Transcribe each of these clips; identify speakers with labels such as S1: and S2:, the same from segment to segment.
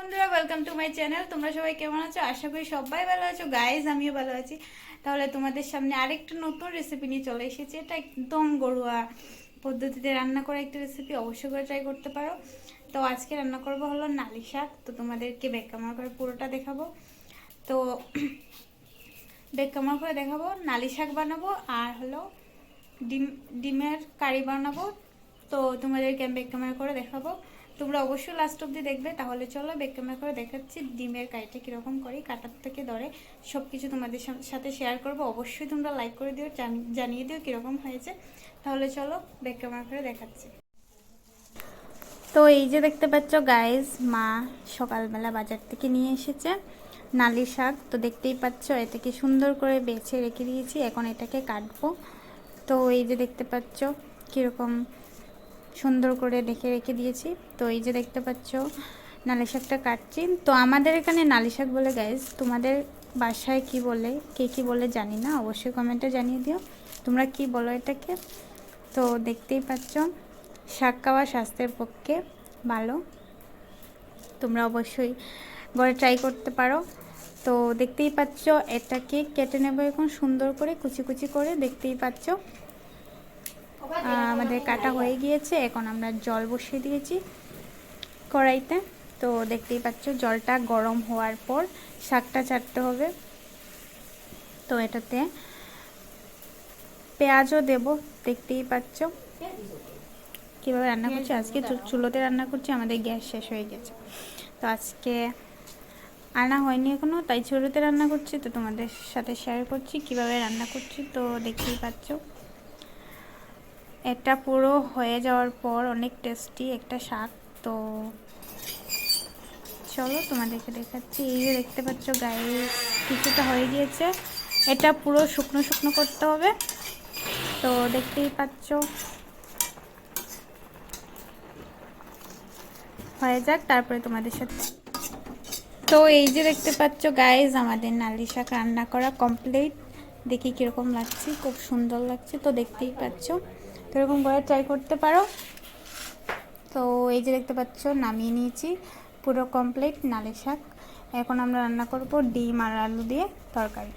S1: বন্ধুরা welcome to my channel তোমরা সবাই কেমন আছো? আশা করি সবাই ভালো আছো। গাইজ আমিও ভালো আছি। তাহলে তোমাদের সামনে আরেকটা নতুন রেসিপি নিয়ে চলে এসেছি। এটা একদম গরুয়া পদ্ধতিতে রান্না করা একটা রেসিপি অবশ্যই করে ট্রাই করতে পারো। তো আজকে রান্না করব হলো নালি শাক। তো তোমাদেরকে বেকামার করে পুরোটা দেখাবো। তো বেকামার করে দেখাবো, নালি শাক বানাবো আর হলো ডিম, ডিমের কারি বানাবো। তো তোমাদেরকে আমি বেক ক্যামেরা করে দেখাবো। তোমরা অবশ্যই লাস্ট অব্দি দেখবে। তাহলে চলো বেক ক্যামেরা করে দেখাচ্ছি ডিমের কারিটা কীরকম করি, কাটার থেকে ধরে সব কিছু তোমাদের সাথে শেয়ার করব। অবশ্যই তোমরা লাইক করে দিও জানিয়ে দিও কীরকম হয়েছে। তাহলে চলো বেক ক্যামেরা করে দেখাচ্ছি। তো এই যে দেখতে পাচ্ছ গাইজ মা সকালবেলা বাজার থেকে নিয়ে এসেছে নালি শাক। তো দেখতেই পাচ্ছ, এটাকে সুন্দর করে বেছে রেখে দিয়েছি, এখন এটাকে কাটবো। তো এই যে দেখতে পাচ্ছ কীরকম সুন্দর করে দেখে রেখে দিয়েছি। তো এই যে দেখতে পাচ্ছ নালি শাকটা কাটছি। তো আমাদের এখানে নালি শাক বলে গাইজ তোমাদের বাসায় কি বলে, কে কি বলে জানি না, অবশ্যই কমেন্টে জানিয়ে দিও। তোমরা কি বলো এটাকে? তো দেখতেই পাচ্ছ, শাক খাওয়া স্বাস্থ্যের পক্ষে ভালো। তোমরা অবশ্যই ঘরে ট্রাই করতে পারো। তো দেখতেই পাচ্ছ, এটাকে কেটে নেব এখন সুন্দর করে, কুচি কুচি করে। দেখতেই পাচ্ছ আমাদের কাটা হয়ে গিয়েছে, এখন আমরা জল বসিয়ে দিয়েছি কড়াইতে। তো দেখতেই পাচ্ছ, জলটা গরম হওয়ার পর শাকটা ছাড়তে হবে। তো এটাতে পেঁয়াজও দেব, দেখতেই পাচ্ছ। কীভাবে রান্না করছি? আজকে চুলোতে রান্না করছি, আমাদের গ্যাস শেষ হয়ে গেছে। তো আজকে আনা হয়নি এখনও তাই চুলোতে রান্না করছি। তো তোমাদের সাথে শেয়ার করছি, কীভাবে রান্না করছি, তো দেখতেই পাচ্ছ। এটা পুরো হয়ে যাওয়ার পর অনেক টেস্টি একটা শাক, তো চলো তোমাদেরকে দেখাচ্ছি। এই যে দেখতে পাচ্ছ গায়ে কিছুটা হয়ে গিয়েছে। এটা পুরো শুকনো শুকনো করতে হবে। তো দেখতেই পাচ্ছ। হয়ে যাক, তারপরে তোমাদের সাথে। তো এই যে দেখতে পাচ্ছ গাইজ আমাদের নালি শাক রান্না করা কমপ্লিট দেখি কীরকম লাগছে, খুব সুন্দর লাগছে, তো দেখতেই পাচ্ছ। তো এরকম করে ট্রাই করতে পারো। তো এই যে দেখতে পাচ্ছ, নামিয়ে নিয়েছি। পুরো কমপ্লিট নালি শাক। এখন আমরা রান্না করব ডিম আর আলু দিয়ে তরকারি।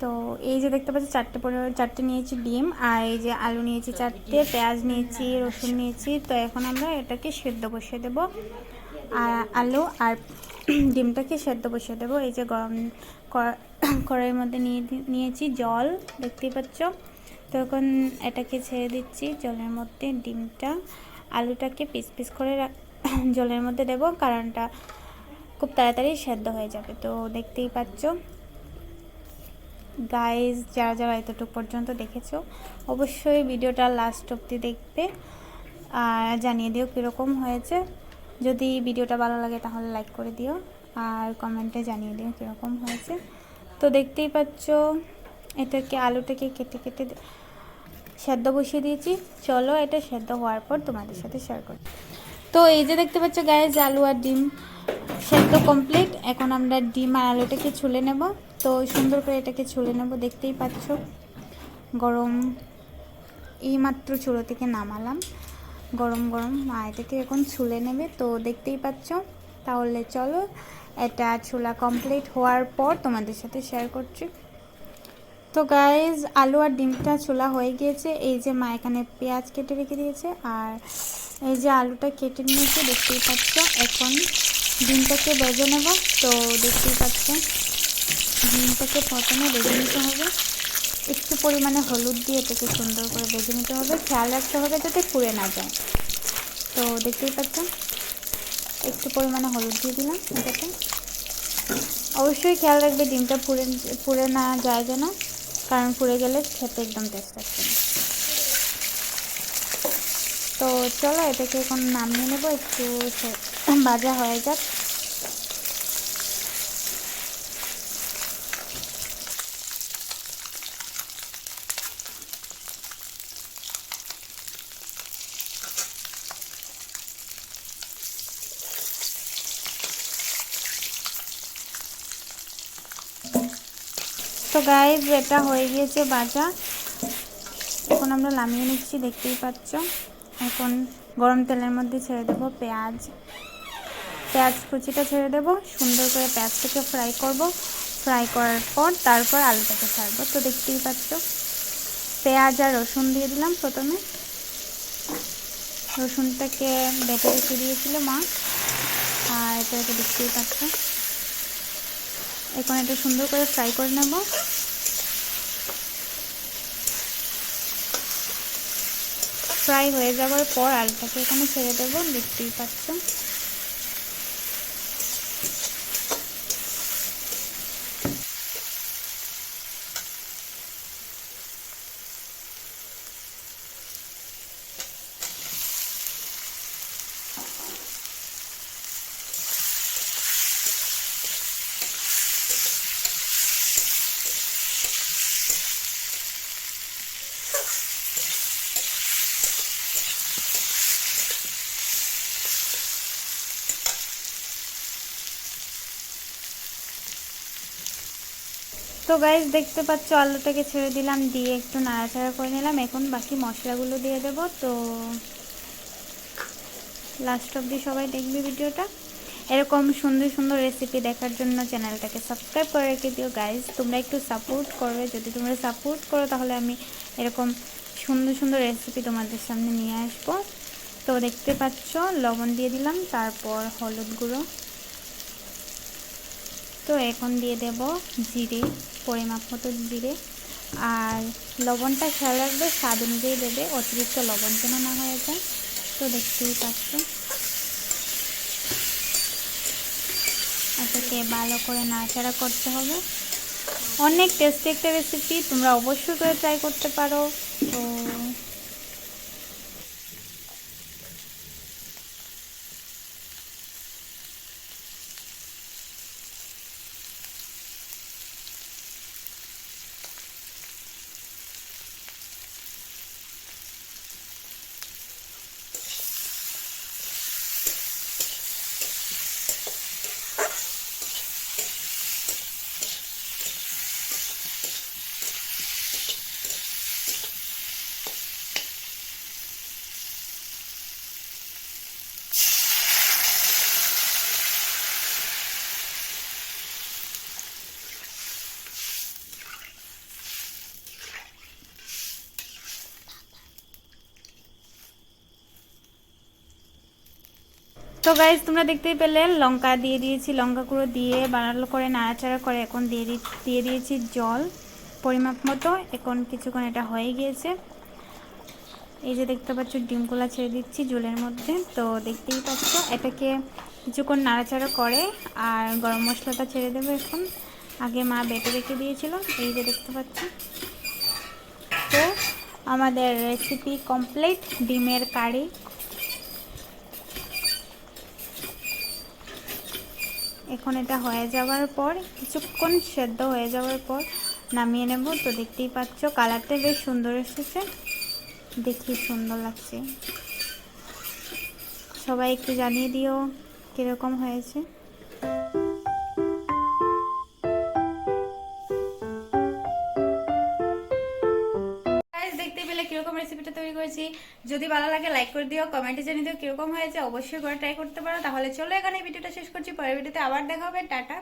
S1: তো এই যে দেখতে পাচ্ছি, চারটে পরে, চারটে নিয়েছি ডিম। আর এই যে আলু নিয়েছি চারটে, পেঁয়াজ নিয়েছি, রসুন নিয়েছি। তো এখন আমরা এটাকে সেদ্ধ বসিয়ে দেব। আর আলু আর ডিমটাকে সেদ্ধ বসিয়ে দেবো। এই যে গরম কড়াইয়ের মধ্যে নিয়ে, নিয়েছি জল। দেখতেই পাচ্ছ। তো এখন এটাকে ছেড়ে দিচ্ছি, জলের মধ্যে ডিমটা, আলুটাকে পিস পিস করে জলের মধ্যে দেবো, কারণটা খুব তাড়াতাড়ি সেদ্ধ হয়ে যাবে। তো দেখতেই পাচ্ছ। গাইজ যারা যারা এতটুকু পর্যন্ত দেখেছ, অবশ্যই ভিডিওটা লাস্ট অবধি দেখবে। আর জানিয়ে দিও কীরকম হয়েছে। যদি ভিডিওটা ভালো লাগে তাহলে লাইক করে দিও। আর কমেন্টে জানিয়ে দিও কীরকম হয়েছে। তো দেখতেই পাচ্ছ এটাকে আলুটাকে কেটে কেটে সেদ্ধ বসিয়ে দিয়েছি। চলো এটা সেদ্ধ হওয়ার পর তোমাদের সাথে শেয়ার করি তো এই যে দেখতে পাচ্ছ গায়ে আলু আর ডিম সেদ্ধ কমপ্লিট এখন আমরা ডিম আর আলুটাকে ছুলে নেব। তো সুন্দর করে এটাকে ছুলে নেব, দেখতেই পাচ্ছ। গরম এইমাত্র চুলো থেকে নামালাম। গরম গরম মা এটাকে এখন ছুলে নেবে। তো দেখতেই পাচ্ছ। তাহলে চলো, এটা ছোলা কমপ্লিট হওয়ার পর তোমাদের সাথে শেয়ার করছি। তো গাইজ আলু আর ডিমটা ছোলা হয়ে গিয়েছে। এই যে মা এখানে পেঁয়াজ কেটে রেখে দিয়েছে, আর এই যে আলুটা কেটে নিয়েছে, দেখতেই পাচ্ছ। এখন ডিমটাকে বেজে নেব। তো দেখতেই পাচ্ছ, ডিমটাকে প্রথমে বেজে নিতে হবে। একটু পরিমাণে হলুদ দিয়ে এটাকে সুন্দর করে বেজে নিতে হবে। খেয়াল রাখতে হবে যাতে পুড়ে না যায়। তো দেখতেই পাচ্ছ, একটু পরিমাণে হলুদ দিয়ে দিলাম এটাতে অবশ্যই খেয়াল রাখবে ডিমটা পুড়ে পুড়ে না যায় যেন। কারণ পুড়ে গেলে খেতে একদম টেস্ট আসবে তো চলো এটাকে এখন নামিয়ে নেব, একটু ভাজা হয়ে যাক। গাইজ এটা হয়ে গিয়েছে ভাজা এখন আমরা নামিয়ে নিচ্ছি, দেখতেই পাচ্ছ। এখন গরম তেলের মধ্যে ছেড়ে দেবো পেঁয়াজ। পেঁয়াজ কুচিটা ছেড়ে দেব, সুন্দর করে পেঁয়াজটাকে ফ্রাই করব। ফ্রাই করার পর তারপর আলুটাকে ছাড়বো। তো দেখতেই পাচ্ছ, পেঁয়াজ আর রসুন দিয়ে দিলাম প্রথমে। রসুনটাকে বেটে রেখে দিয়েছিল মা। আর এটাকে দেখতেই পাচ্ছ। এখন এটা সুন্দর করে ফ্রাই করে নেব। ফ্রাই হয়ে যাওয়ার পর আলুটাকে এখানে ছেড়ে দেবো, দেখতেই পাচ্ছ তো গাইজ দেখতে পাচ্ছ, আলুটাকে ছেড়ে দিলাম, দিয়ে একটু নাড়াচাড়া করে নিলাম। এখন বাকি মশলাগুলো দিয়ে দেব। তো লাস্ট অবধি সবাই দেখবে ভিডিওটা। এরকম সুন্দর সুন্দর রেসিপি দেখার জন্য চ্যানেলটাকে সাবস্ক্রাইব করে রেখে দিও গাইজ তোমরা একটু সাপোর্ট করবে। যদি তোমরা সাপোর্ট করো, তাহলে আমি এরকম সুন্দর সুন্দর রেসিপি তোমাদের সামনে নিয়ে আসব। তো দেখতে পাচ্ছ, লবণ দিয়ে দিলাম, তারপর হলুদ গুঁড়ো। তো এখন দিয়ে দেব জিরে, পরিমাপ মতো জিরে। আর লবণটা খেয়াল রাখবে, স্বাদ অনুযায়ী দেবে, অতিরিক্ত লবণ যেন না হয়ে যায়। তো দেখতেই পাচ্ছ। এটাকে ভালো করে নাড়াচাড়া করতে হবে। অনেক টেস্টি একটা রেসিপি তোমরা অবশ্যই করে ট্রাই করতে পারো। তো তো গাইজ তোমরা দেখতেই পেলে, লঙ্কা দিয়ে দিয়েছি, লঙ্কা গুঁড়ো দিয়ে বানালো করে, নাড়াচাড়া করে এখন দিয়ে দিয়ে দিয়েছি জল, পরিমাপ মতো। এখন কিছুক্ষণ এটা হয়ে গিয়েছে। এই যে দেখতে পাচ্ছ, ডিমগুলা ছেড়ে দিচ্ছি জলের মধ্যে। তো দেখতেই পাচ্ছ, এটাকে কিছুক্ষণ নাড়াচাড়া করে আর গরম মশলাটা ছেড়ে দেবো এখন। আগে মা বেটে রেখে দিয়েছিল, এই যে দেখতে পাচ্ছ। তো আমাদের রেসিপি কমপ্লিট ডিমের কারি এখন এটা হয়ে যাওয়ার পর, কিছুক্ষণ সেদ্ধ হয়ে যাওয়ার পর নামিয়ে নেব। তো দেখতেই পাচ্ছ, কালারটা বেশ সুন্দর এসেছে। দেখি সুন্দর লাগছে। সবাই একটু জানিয়ে দিও, কীরকম হয়েছে। যদি ভালো লাগে লাইক করে দিও কমেন্টে জানিয়ে দিও, কীরকম হয়েছে, অবশ্যই করে ট্রাই করতে পারো। তাহলে চলো এখানে ভিডিওটা শেষ করছি, পরের ভিডিওতে আবার দেখা হবে, টাটা।